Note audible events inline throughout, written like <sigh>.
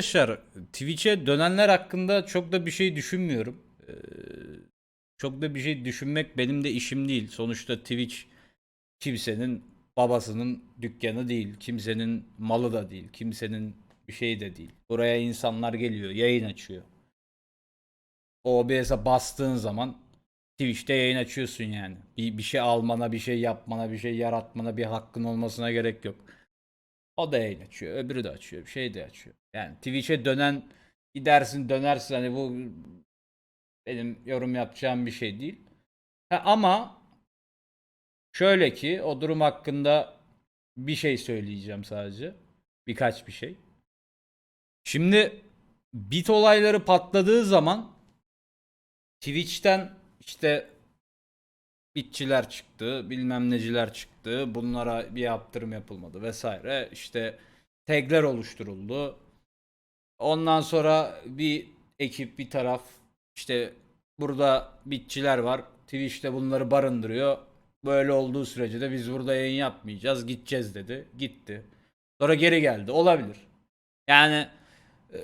arkadaşlar Twitch'e dönenler hakkında çok da bir şey düşünmüyorum. Ee, çok da bir şey düşünmek benim de işim değil. Sonuçta Twitch kimsenin babasının dükkanı değil. Kimsenin malı da değil. Kimsenin bir şeyi de değil. Buraya insanlar geliyor, yayın açıyor. OBS'e bastığın zaman Twitch'te yayın açıyorsun yani. Bir, bir şey almana, bir şey yapmana, bir şey yaratmana bir hakkın olmasına gerek yok. O da yayın açıyor. Öbürü de açıyor. Bir şey de açıyor. Yani Twitch'e dönen gidersin dönersin hani bu benim yorum yapacağım bir şey değil. Ha, ama şöyle ki o durum hakkında bir şey söyleyeceğim sadece. Birkaç bir şey. Şimdi bit olayları patladığı zaman Twitch'ten işte bitçiler çıktı, bilmem neciler çıktı. Bunlara bir yaptırım yapılmadı vesaire. İşte tagler oluşturuldu. Ondan sonra bir ekip, bir taraf işte burada bitçiler var. Twitch'te bunları barındırıyor. Böyle olduğu sürece de biz burada yayın yapmayacağız, gideceğiz dedi. Gitti. Sonra geri geldi. Olabilir. Yani e,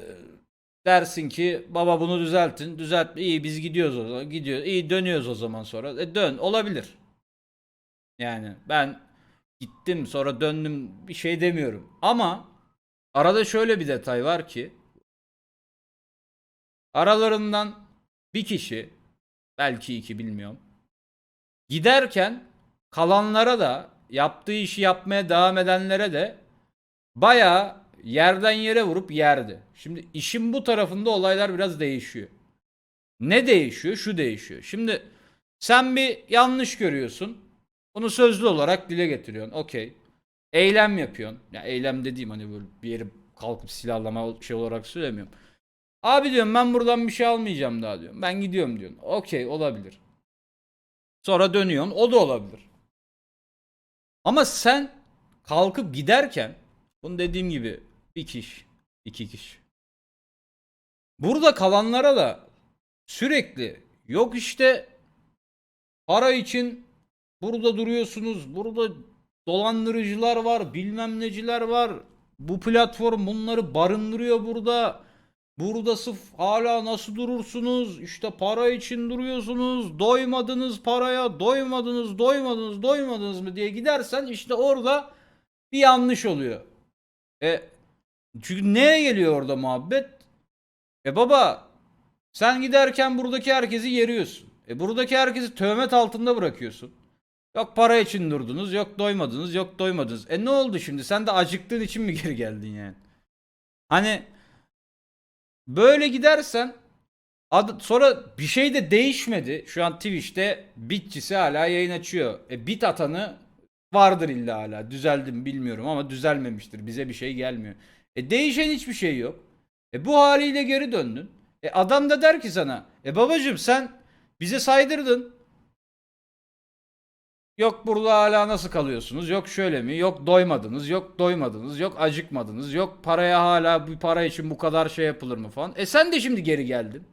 dersin ki baba bunu düzeltin. Düzelt. İyi biz gidiyoruz o zaman. Gidiyor. İyi dönüyoruz o zaman sonra. E, dön. Olabilir. Yani ben gittim sonra döndüm bir şey demiyorum. Ama arada şöyle bir detay var ki aralarından bir kişi belki iki bilmiyorum giderken kalanlara da yaptığı işi yapmaya devam edenlere de bayağı yerden yere vurup yerdi. Şimdi işin bu tarafında olaylar biraz değişiyor. Ne değişiyor? Şu değişiyor. Şimdi sen bir yanlış görüyorsun. Bunu sözlü olarak dile getiriyorsun. Okey. Eylem yapıyorsun. Ya eylem dediğim hani böyle bir yeri kalkıp silahlama şey olarak söylemiyorum. Abi diyorum ben buradan bir şey almayacağım daha diyorum. Ben gidiyorum diyorsun. Okey olabilir. Sonra dönüyorsun. O da olabilir. Ama sen kalkıp giderken bunu dediğim gibi bir kişi, iki kişi. Burada kalanlara da sürekli yok işte para için burada duruyorsunuz. Burada dolandırıcılar var, bilmem neciler var. Bu platform bunları barındırıyor burada. Burada sıf hala nasıl durursunuz? İşte para için duruyorsunuz. Doymadınız paraya, doymadınız, doymadınız, doymadınız mı diye gidersen işte orada bir yanlış oluyor. E çünkü neye geliyor orada muhabbet? E baba sen giderken buradaki herkesi yeriyorsun. E buradaki herkesi töhmet altında bırakıyorsun. Yok para için durdunuz, yok doymadınız, yok doymadınız. E ne oldu şimdi? Sen de acıktığın için mi <laughs> geri geldin yani? Hani Böyle gidersen ad- sonra bir şey de değişmedi. Şu an Twitch'te bitçisi hala yayın açıyor. E bit atanı vardır illa hala. Düzeldi mi bilmiyorum ama düzelmemiştir. Bize bir şey gelmiyor. E değişen hiçbir şey yok. E bu haliyle geri döndün. E adam da der ki sana e babacım sen bize saydırdın. Yok burada hala nasıl kalıyorsunuz? Yok şöyle mi? Yok doymadınız. Yok doymadınız. Yok acıkmadınız. Yok paraya hala bu para için bu kadar şey yapılır mı falan. E sen de şimdi geri geldin.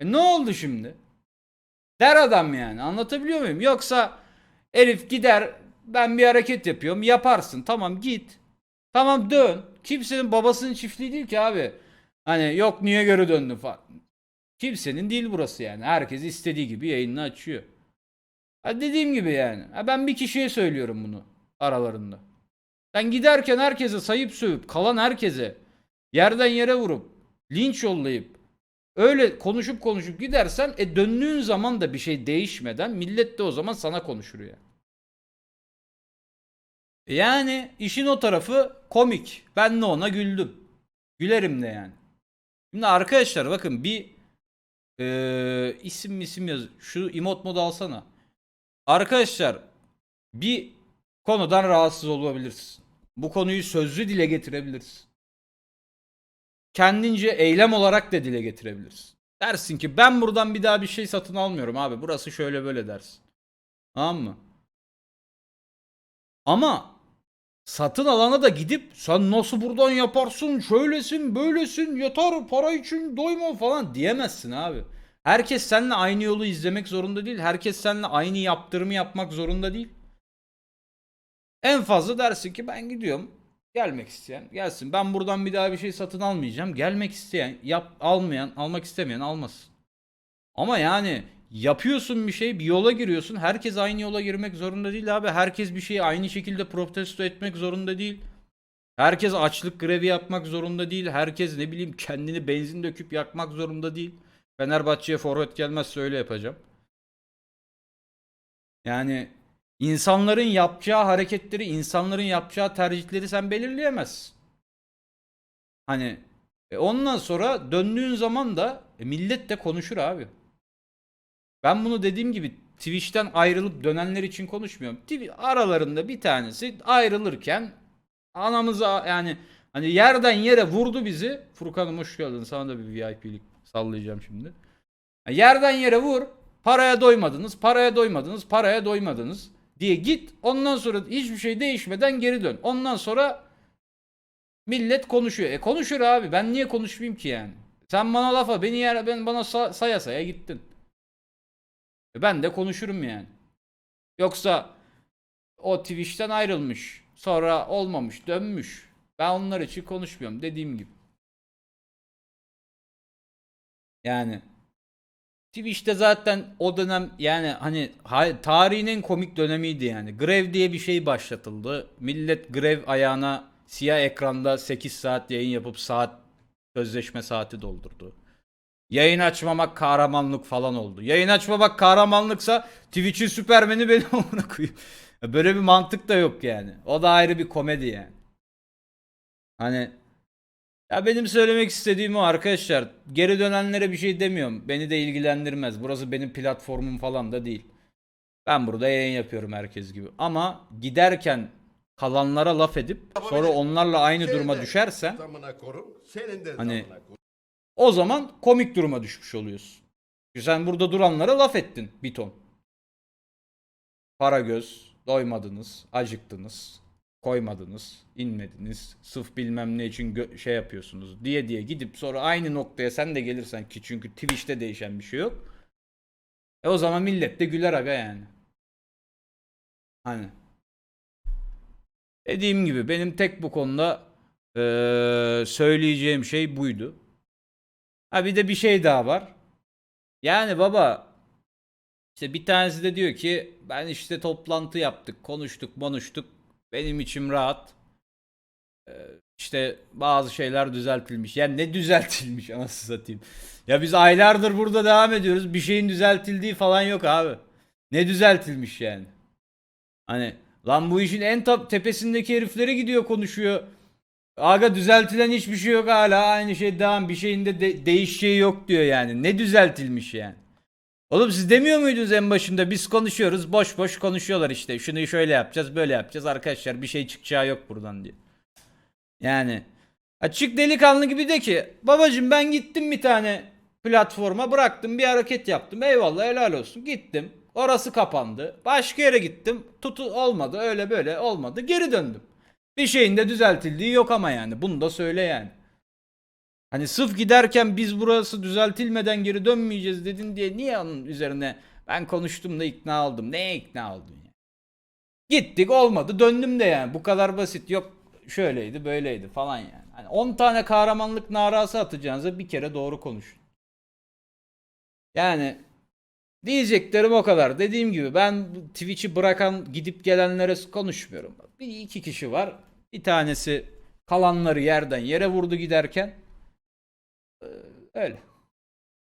E ne oldu şimdi? Der adam yani. Anlatabiliyor muyum? Yoksa Elif gider ben bir hareket yapıyorum. Yaparsın. Tamam git. Tamam dön. Kimsenin babasının çiftliği değil ki abi. Hani yok niye geri döndün falan. Kimsenin değil burası yani. Herkes istediği gibi yayını açıyor. Ha dediğim gibi yani. Ha ben bir kişiye söylüyorum bunu aralarında. Ben giderken herkese sayıp sövüp kalan herkese yerden yere vurup linç yollayıp öyle konuşup konuşup gidersen e döndüğün zaman da bir şey değişmeden millet de o zaman sana konuşur ya. Yani işin o tarafı komik. Ben de ona güldüm. Gülerim de yani. Şimdi arkadaşlar bakın bir eee isim isim yaz. Şu emot modu alsana. Arkadaşlar bir konudan rahatsız olabilirsin. Bu konuyu sözlü dile getirebilirsin. Kendince eylem olarak da dile getirebilirsin. Dersin ki ben buradan bir daha bir şey satın almıyorum abi. Burası şöyle böyle dersin. Tamam mı? Ama satın alana da gidip sen nasıl buradan yaparsın şöylesin böylesin yeter para için doyma falan diyemezsin abi. Herkes seninle aynı yolu izlemek zorunda değil. Herkes seninle aynı yaptırımı yapmak zorunda değil. En fazla dersin ki ben gidiyorum. Gelmek isteyen gelsin. Ben buradan bir daha bir şey satın almayacağım. Gelmek isteyen, yap almayan, almak istemeyen almasın. Ama yani yapıyorsun bir şey, bir yola giriyorsun. Herkes aynı yola girmek zorunda değil abi. Herkes bir şeyi aynı şekilde protesto etmek zorunda değil. Herkes açlık grevi yapmak zorunda değil. Herkes ne bileyim kendini benzin döküp yakmak zorunda değil. Fenerbahçe'ye forvet gelmezse öyle yapacağım. Yani insanların yapacağı hareketleri, insanların yapacağı tercihleri sen belirleyemezsin. Hani e ondan sonra döndüğün zaman da e, millet de konuşur abi. Ben bunu dediğim gibi Twitch'ten ayrılıp dönenler için konuşmuyorum. Aralarında bir tanesi ayrılırken anamıza yani hani yerden yere vurdu bizi. Furkan'ım hoş geldin. Sana da bir VIP'lik sallayacağım şimdi. Yerden yere vur. Paraya doymadınız, paraya doymadınız, paraya doymadınız diye git. Ondan sonra hiçbir şey değişmeden geri dön. Ondan sonra millet konuşuyor. E konuşur abi. Ben niye konuşmayayım ki yani? Sen bana lafa, beni yer ben bana sa- saya saya gittin. E ben de konuşurum yani. Yoksa o Twitch'ten ayrılmış. Sonra olmamış, dönmüş. Ben onlar için konuşmuyorum dediğim gibi. Yani Twitch'te zaten o dönem yani hani ha- tarihin en komik dönemiydi yani. Grev diye bir şey başlatıldı. Millet grev ayağına siyah ekranda 8 saat yayın yapıp saat sözleşme saati doldurdu. Yayın açmamak kahramanlık falan oldu. Yayın açmamak kahramanlıksa Twitch'in süpermeni benim <laughs> amına koyayım. Böyle bir mantık da yok yani. O da ayrı bir komedi yani. Hani ya benim söylemek istediğim o arkadaşlar. Geri dönenlere bir şey demiyorum. Beni de ilgilendirmez. Burası benim platformum falan da değil. Ben burada yayın yapıyorum herkes gibi. Ama giderken kalanlara laf edip sonra onlarla aynı duruma düşersen Hani-. O zaman komik duruma düşmüş oluyorsun. Çünkü sen burada duranlara laf ettin bir ton. Para göz, doymadınız, acıktınız, koymadınız, inmediniz, sırf bilmem ne için şey yapıyorsunuz diye diye gidip sonra aynı noktaya sen de gelirsen ki çünkü Twitch'te değişen bir şey yok. E o zaman millet de güler aga yani. Hani. Dediğim gibi benim tek bu konuda eee, söyleyeceğim şey buydu. Ha bir de bir şey daha var. Yani baba işte bir tanesi de diyor ki ben işte toplantı yaptık, konuştuk, konuştuk. Benim içim rahat. Ee, işte bazı şeyler düzeltilmiş. Yani ne düzeltilmiş <laughs> anasını satayım. Ya biz aylardır burada devam ediyoruz. Bir şeyin düzeltildiği falan yok abi. Ne düzeltilmiş yani? Hani lan bu işin en tepesindeki heriflere gidiyor konuşuyor. Aga düzeltilen hiçbir şey yok hala aynı şey devam bir şeyin de, de değişeceği yok diyor yani. Ne düzeltilmiş yani? Oğlum siz demiyor muydunuz en başında biz konuşuyoruz boş boş konuşuyorlar işte şunu şöyle yapacağız böyle yapacağız arkadaşlar bir şey çıkacağı yok buradan diye. Yani açık delikanlı gibi de ki babacım ben gittim bir tane platforma bıraktım bir hareket yaptım eyvallah helal olsun gittim orası kapandı başka yere gittim tutu olmadı öyle böyle olmadı geri döndüm. Bir şeyin de düzeltildiği yok ama yani. Bunu da söyle yani. Hani sırf giderken biz burası düzeltilmeden geri dönmeyeceğiz dedin diye niye onun üzerine ben konuştum da ikna oldum. Neye ikna oldun ya? Gittik olmadı döndüm de yani. Bu kadar basit. Yok şöyleydi böyleydi falan yani. Hani 10 tane kahramanlık narası atacağınıza bir kere doğru konuşun. Yani Diyeceklerim o kadar. Dediğim gibi ben Twitch'i bırakan gidip gelenlere konuşmuyorum. Bir iki kişi var. Bir tanesi kalanları yerden yere vurdu giderken. Ee, Öyle.